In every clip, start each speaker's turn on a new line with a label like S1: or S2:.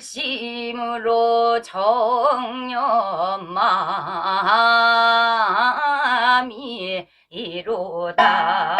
S1: 일심으로 정념마음이 이로다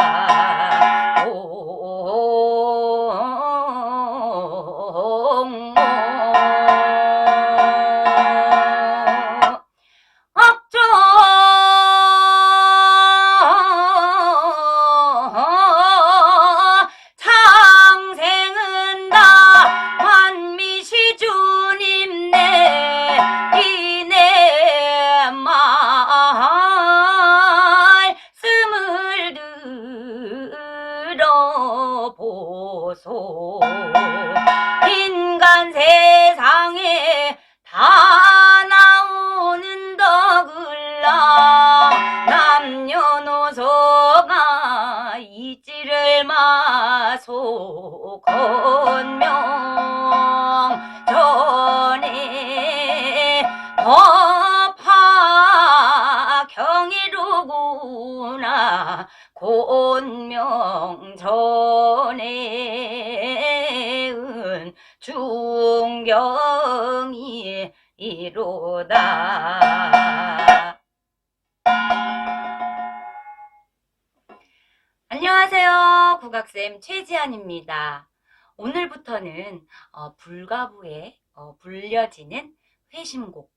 S1: 마 안녕하세요. 국악쌤 최지안입니다. 오늘부터는 어, 불가부에 어, 불려지는 회심곡,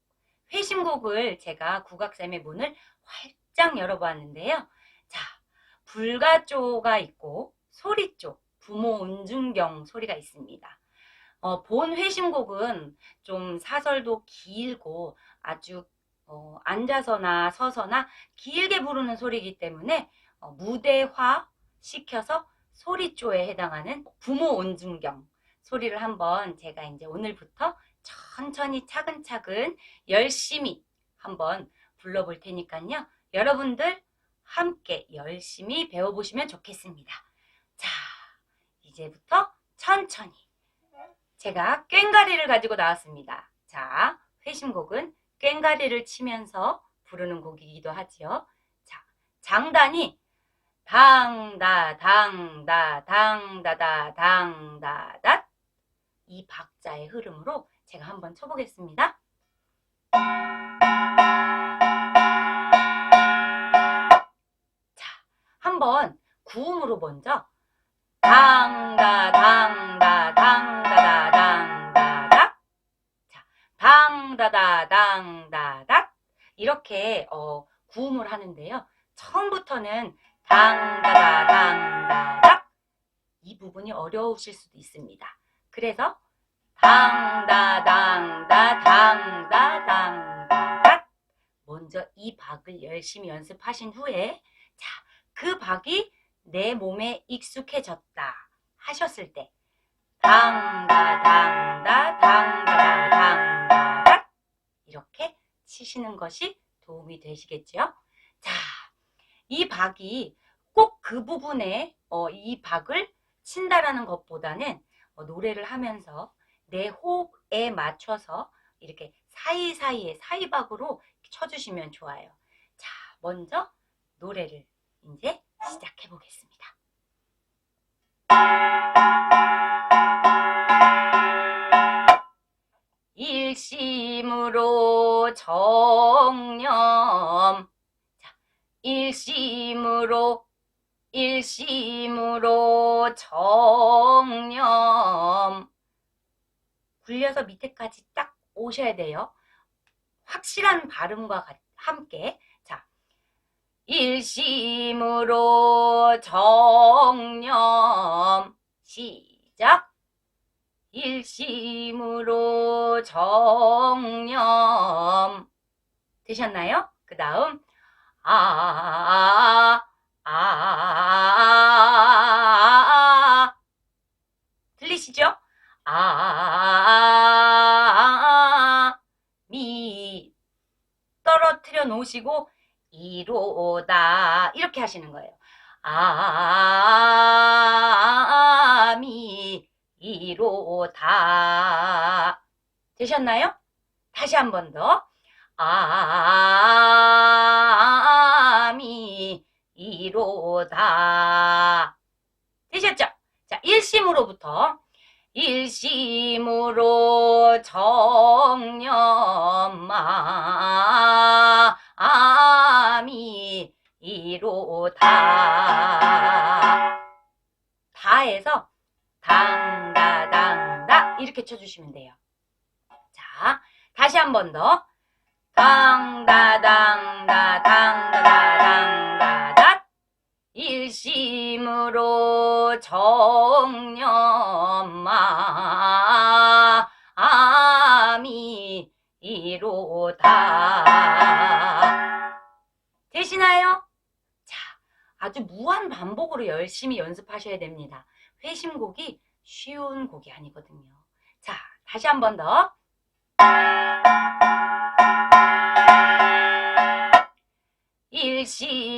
S1: 회심곡을 제가 국악쌤의 문을 활짝 열어보았는데요. 자, 불가조가 있고 소리조, 부모 운중경 소리가 있습니다. 어, 본 회심곡은 좀 사설도 길고 아주 어, 앉아서나 서서나 길게 부르는 소리이기 때문에 어, 무대화 시켜서 소리조에 해당하는 부모 온중경 소리를 한번 제가 이제 오늘부터 천천히 차근차근 열심히 한번 불러볼 테니까요. 여러분들 함께 열심히 배워보시면 좋겠습니다. 자, 이제부터 천천히 제가 꽹가리를 가지고 나왔습니다. 자, 회심곡은 꽹가리를 치면서 부르는 곡이기도 하지요. 자, 장단이 당다 당다 당다다 당다다 이 박자의 흐름으로 제가 한번 쳐보겠습니다. 자, 한번 구음으로 먼저 당다 당다 당다다 당다다 자 당다다 당다다 이렇게 어, 구음을 하는데요. 처음부터는 당다다 당다다 이 부분이 어려우실 수도 있습니다. 그래서 당다 당다 당다 당다다 먼저 이 박을 열심히 연습하신 후에 자 그 박이 내 몸에 익숙해졌다 하셨을 때 당다 당다 당다다 당다다 이렇게 치시는 것이 도움이 되시겠죠? 자, 이 박이 꼭 그 부분에 어, 이 박을 친다라는 것보다는 어, 노래를 하면서 내 호흡에 맞춰서 이렇게 사이사이에 사이박으로 쳐주시면 좋아요. 자, 먼저 노래를 이제 시작해 보겠습니다. 일심으로 정념 일심으로 정념 굴려서 밑에까지 딱 오셔야 돼요. 확실한 발음과 같- 함께. 자 일심으로 정념 시작. 일심으로 정념 되셨나요? 그 다음 아, 아, 아, 들리시죠? 아, 미 떨어뜨려 놓으시고 이로다 이렇게 하시는 거예요. 아미 이로다 되셨나요? 다시 한 번 더. 아미 이로다 되셨죠? 자, 일심으로부터 일심으로 정념마음이 이로다 다에서 당다당다 이렇게 쳐주시면 돼요. 자, 다시 한 번 더. 당다당다 당다당다다 일심으로 정념마음이 이로다 되시나요? 자, 아주 무한 반복으로 열심히 연습하셔야 됩니다. 회심곡이 쉬운 곡이 아니거든요. 자, 다시 한 번 더. 일심으로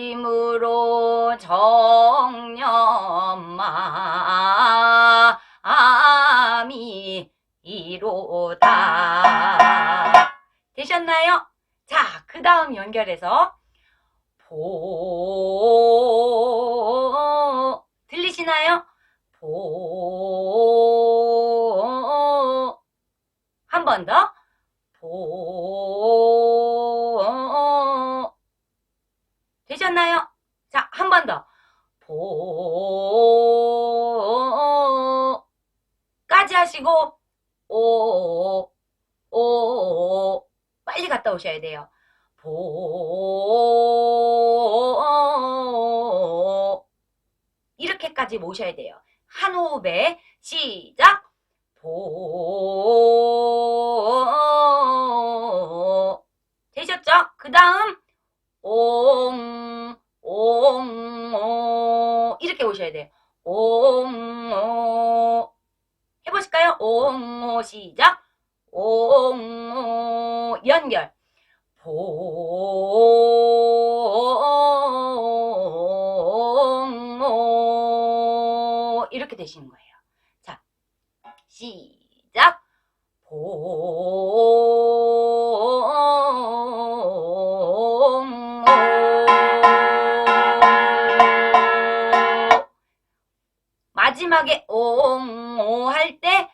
S1: 정념마음이 이로다. 되셨나요? 자, 그 다음 연결해서 보 들리시나요? 보 한 번 더. 보 되셨나요? 자, 한번 더. 보 까지 하시고 오 오 빨리 갔다 오셔야 돼요. 보 이렇게까지 모셔야 돼요. 한 호흡에 시작. 보 되셨죠? 그 다음 옹, 옹, 오 이렇게 오셔야 돼요. 옹, 오 해보실까요? 옹, 오 시작. 옹, 오 연결. 봉, 오 이렇게 되시는 거예요. 자, 시작. 봉, 옹, 오할때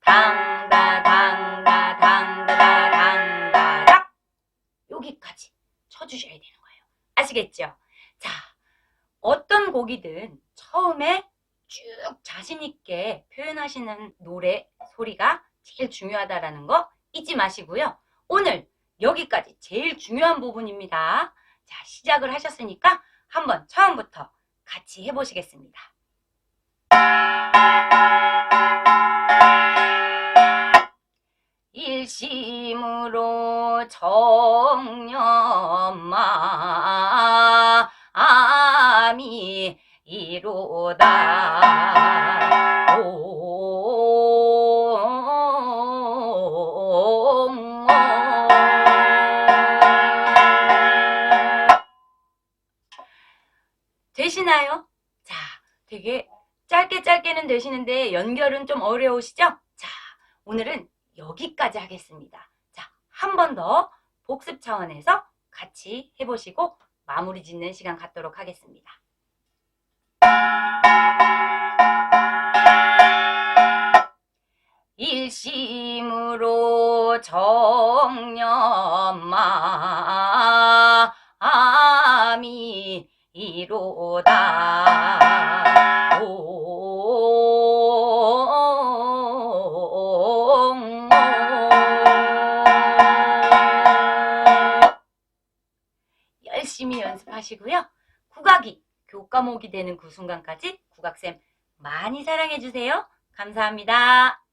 S1: 당다, 당다, 당다다, 당다닥 여기까지 쳐주셔야 되는 거예요. 아시겠죠? 자, 어떤 곡이든 처음에 쭉 자신있게 표현하시는 노래 소리가 제일 중요하다라는 거 잊지 마시고요. 오늘 여기까지 제일 중요한 부분입니다. 자, 시작을 하셨으니까 한번 처음부터 같이 해보시겠습니다. 일심으로 정념마음이 이로다 옹, 되시나요? 짧게는 되시는데 연결은 좀 어려우시죠? 자, 오늘은 여기까지 하겠습니다. 자, 한 번 더 복습 차원에서 같이 해보시고 마무리 짓는 시간 갖도록 하겠습니다. 일심으로 정념마 열심히 연습하시고요. 국악이 교과목이 되는 그 순간까지 국악쌤 많이 사랑해주세요. 감사합니다.